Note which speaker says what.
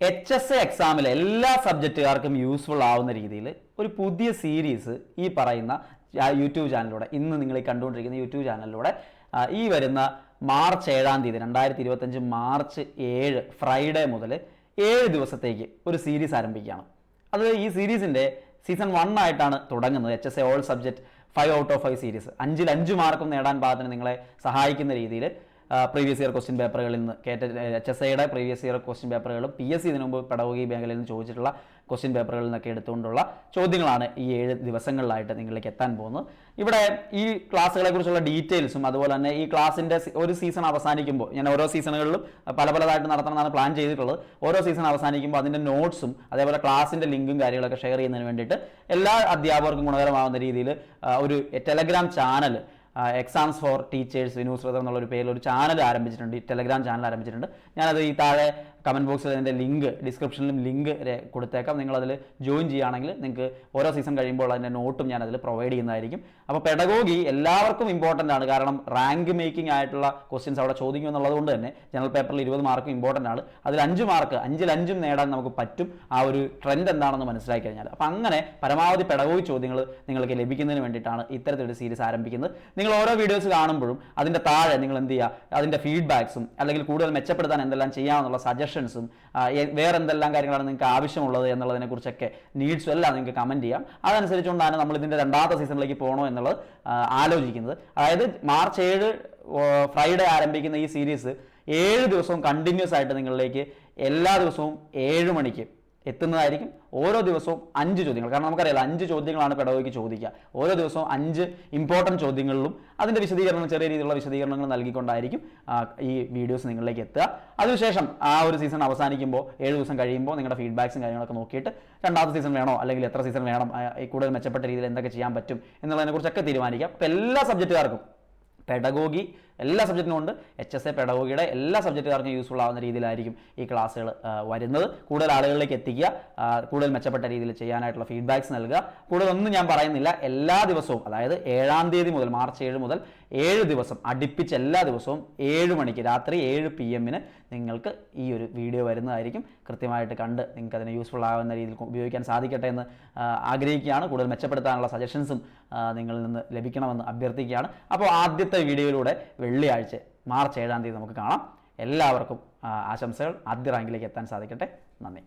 Speaker 1: H S A എക്സാമിലെ എല്ലാ സബ്ജക്റ്റുകാർക്കും useful ആവുന്ന രീതിയിൽ ഒരു പുതിയ സീരീസ് ഈ പറയുന്ന യൂട്യൂബ് ചാനലിലൂടെ ഇന്ന് നിങ്ങൾ ഈ കണ്ടുകൊണ്ടിരിക്കുന്ന യൂട്യൂബ് ചാനലിലൂടെ ഈ വരുന്ന മാർച്ച് ഏഴാം തീയതി രണ്ടായിരത്തി ഇരുപത്തഞ്ച് മാർച്ച് ഏഴ് ഫ്രൈഡേ മുതൽ ഏഴ് ദിവസത്തേക്ക് ഒരു സീരീസ് ആരംഭിക്കുകയാണ്. അത് ഈ സീരീസിന്റെ സീസൺ വൺ ആയിട്ടാണ് തുടങ്ങുന്നത്. H S A all subject five out of five series അഞ്ചിൽ അഞ്ച് മാർക്കും നേടാൻ പാകത്തിന് നിങ്ങളെ സഹായിക്കുന്ന രീതിയിൽ പ്രീവിയസ് ഇയർ ക്വസ്റ്റ്യൻ പേപ്പറുകളിൽ നിന്ന് കേറ്റ എച്ച് എസ് ഐയുടെ പ്രീവിയസ് ഇയർ ക്വസ്റ്റ്യൻ പേപ്പറുകളും പി എസ് സി ഇതിനു മുമ്പ് പെടവകി മേഖലയിൽ നിന്ന് ചോദിച്ചിട്ടുള്ള ക്വസ്റ്റ്യൻ പേപ്പറുകളിൽ നിന്നൊക്കെ എടുത്തുകൊണ്ടുള്ള ചോദ്യങ്ങളാണ് ഈ ഏഴ് ദിവസങ്ങളിലായിട്ട് നിങ്ങളിലേക്ക് എത്താൻ പോകുന്നത്. ഇവിടെ ഈ ക്ലാസ്സുകളെ കുറിച്ചുള്ള ഡീറ്റെയിൽസും അതുപോലെ തന്നെ ഈ ക്ലാസ്സിന്റെ ഒരു സീസൺ അവസാനിക്കുമ്പോൾ ഞാൻ ഓരോ സീസണുകളിലും പല പലതായിട്ട് നടത്തണമെന്നാണ് പ്ലാൻ ചെയ്തിട്ടുള്ളത്. ഓരോ സീസൺ അവസാനിക്കുമ്പോൾ അതിന്റെ നോട്ട്സും അതേപോലെ ക്ലാസ്സിന്റെ ലിങ്കും കാര്യങ്ങളൊക്കെ ഷെയർ ചെയ്യുന്നതിന് വേണ്ടിയിട്ട് എല്ലാ അധ്യാപകർക്കും ഗുണകരമാകുന്ന രീതിയിൽ ഒരു Telegram channel exams for teachers വിനൂസ്രതം എന്നുള്ള ഒരു പേരിൽ ഒരു ചാനൽ ആരംഭിച്ചിട്ടുണ്ട്. ഈ ടെലഗ്രാം ചാനൽ ആരംഭിച്ചിട്ടുണ്ട്. ഞാനത് ഈ താഴെ കമന്റ് ബോക്സിൽ അതിന്റെ ലിങ്ക് ഡിസ്ക്രിപ്ഷനിലും ലിങ്ക് കൊടുത്തേക്കാം. നിങ്ങളതിൽ ജോയിൻ ചെയ്യുകയാണെങ്കിൽ നിങ്ങൾക്ക് ഓരോ സീസൺ കഴിയുമ്പോൾ അതിന്റെ നോട്ടും ഞാൻ അതിൽ പ്രൊവൈഡ് ചെയ്യുന്നതായിരിക്കും. അപ്പോൾ പെഡഗോഗി എല്ലാവർക്കും ഇമ്പോർട്ടന്റ് ആണ്. കാരണം റാങ്ക് മേക്കിംഗ് ആയിട്ടുള്ള ക്വസ്റ്റ്യൻസ് അവിടെ ചോദിക്കും എന്നുള്ളത് കൊണ്ട് തന്നെ ജനറൽ പേപ്പറിൽ ഇരുപത് മാർക്കും ഇമ്പോർട്ടന്റ് ആണ്. അതിൽ അഞ്ച് മാർക്ക് അഞ്ചിൽ അഞ്ചും നേടാൻ നമുക്ക് പറ്റും. ആ ഒരു ട്രെൻഡ് എന്താണെന്ന് മനസ്സിലാക്കി കഴിഞ്ഞാൽ അപ്പോൾ അങ്ങനെ പരമാവധി പെഡഗോഗി ചോദ്യങ്ങൾ നിങ്ങൾക്ക് ലഭിക്കുന്നതിന് വേണ്ടിയിട്ടാണ് ഇത്തരത്തിലൊരു സീരീസ് ആരംഭിക്കുന്നത്. നിങ്ങൾ ഓരോ വീഡിയോസ് കാണുമ്പോഴും അതിന്റെ താഴെ നിങ്ങൾ എന്ത് ചെയ്യുക അതിന്റെ ഫീഡ്ബാക്സും അല്ലെങ്കിൽ കൂടുതൽ മെച്ചപ്പെടുത്താൻ എന്തെല്ലാം ചെയ്യാമെന്നുള്ള സജഷൻസും വേറെ എന്തെല്ലാം കാര്യങ്ങളാണ് നിങ്ങൾക്ക് ആവശ്യമുള്ളത് എന്നുള്ളതിനെക്കുറിച്ചൊക്കെ നീഡ്സും എല്ലാം നിങ്ങൾക്ക് കമന്റ് ചെയ്യാം. അതനുസരിച്ചുകൊണ്ടാണ് നമ്മൾ ഇതിന്റെ രണ്ടാമത്തെ സീസണിലേക്ക് പോകണോ എന്നുള്ളത് ആലോചിക്കുന്നത്. അതായത് മാർച്ച് ഏഴ് ഫ്രൈഡേ ആരംഭിക്കുന്ന ഈ സീരീസ് ഏഴ് ദിവസവും കണ്ടിന്യൂസ് ആയിട്ട് നിങ്ങളിലേക്ക് എല്ലാ ദിവസവും ഏഴ് മണിക്ക് എത്തുന്നതായിരിക്കും ഓരോ ദിവസവും അഞ്ച് ചോദ്യങ്ങൾ. കാരണം നമുക്കറിയാലോ അഞ്ച് ചോദ്യങ്ങളാണ് പെടവയ്ക്ക് ചോദിക്കുക. ഓരോ ദിവസവും അഞ്ച് ഇമ്പോർട്ടന്റ് ചോദ്യങ്ങളിലും അതിന്റെ വിശദീകരണം ചെറിയ രീതിയിലുള്ള വിശദീകരണങ്ങൾ നൽകിക്കൊണ്ടായിരിക്കും ഈ വീഡിയോസ് നിങ്ങളിലേക്ക് എത്തുക. അതിനുശേഷം ആ ഒരു സീസൺ അവസാനിക്കുമ്പോൾ ഏഴ് ദിവസം കഴിയുമ്പോൾ നിങ്ങളുടെ ഫീഡ്ബാക്സും കാര്യങ്ങളൊക്കെ നോക്കിയിട്ട് രണ്ടാമത്തെ സീസൺ വേണോ അല്ലെങ്കിൽ എത്ര സീസൺ വേണം കൂടുതൽ മെച്ചപ്പെട്ട രീതിയിൽ എന്തൊക്കെ ചെയ്യാൻ പറ്റും എന്നുള്ളതിനെക്കുറിച്ചൊക്കെ തീരുമാനിക്കാം അപ്പോൾ എല്ലാ സബ്ജക്റ്റുകാർക്കും പെഡഗോഗി എല്ലാ സബ്ജക്റ്റിനും ഉണ്ട്. എച്ച് എസ് എ പെടവുകയുടെ എല്ലാ സബ്ജക്റ്റുകാർക്കും യൂസ്ഫുൾ ആവുന്ന രീതിയിലായിരിക്കും ഈ ക്ലാസ്സുകൾ വരുന്നത്. കൂടുതൽ ആളുകളിലേക്ക് എത്തിക്കുക കൂടുതൽ മെച്ചപ്പെട്ട രീതിയിൽ ചെയ്യാനായിട്ടുള്ള ഫീഡ്ബാക്ക്സ് നൽകുക. കൂടുതലൊന്നും ഞാൻ പറയുന്നില്ല. എല്ലാ ദിവസവും അതായത് ഏഴാം തീയതി മുതൽ മാർച്ച് ഏഴ് മുതൽ ഏഴ് ദിവസം അടുപ്പിച്ച് എല്ലാ ദിവസവും ഏഴ് മണിക്ക് രാത്രി ഏഴ് പി എമ്മിന് നിങ്ങൾക്ക് ഈ ഒരു വീഡിയോ വരുന്നതായിരിക്കും. കൃത്യമായിട്ട് കണ്ട് നിങ്ങൾക്ക് അതിനെ യൂസ്ഫുൾ ആകുന്ന രീതിയിൽ ഉപയോഗിക്കാൻ സാധിക്കട്ടെ എന്ന് ആഗ്രഹിക്കുകയാണ്. കൂടുതൽ മെച്ചപ്പെടുത്താനുള്ള സജഷൻസും നിങ്ങളിൽ നിന്ന് ലഭിക്കണമെന്ന് അഭ്യർത്ഥിക്കുകയാണ്. അപ്പോൾ ആദ്യത്തെ വീഡിയോയിലൂടെ വെള്ളിയാഴ്ച മാർച്ച് ഏഴാം തീയതി നമുക്ക് കാണാം. എല്ലാവർക്കും ആശംസകൾ. ആദ്യ റാങ്കിലേക്ക് എത്താൻ സാധിക്കട്ടെ. നന്ദി.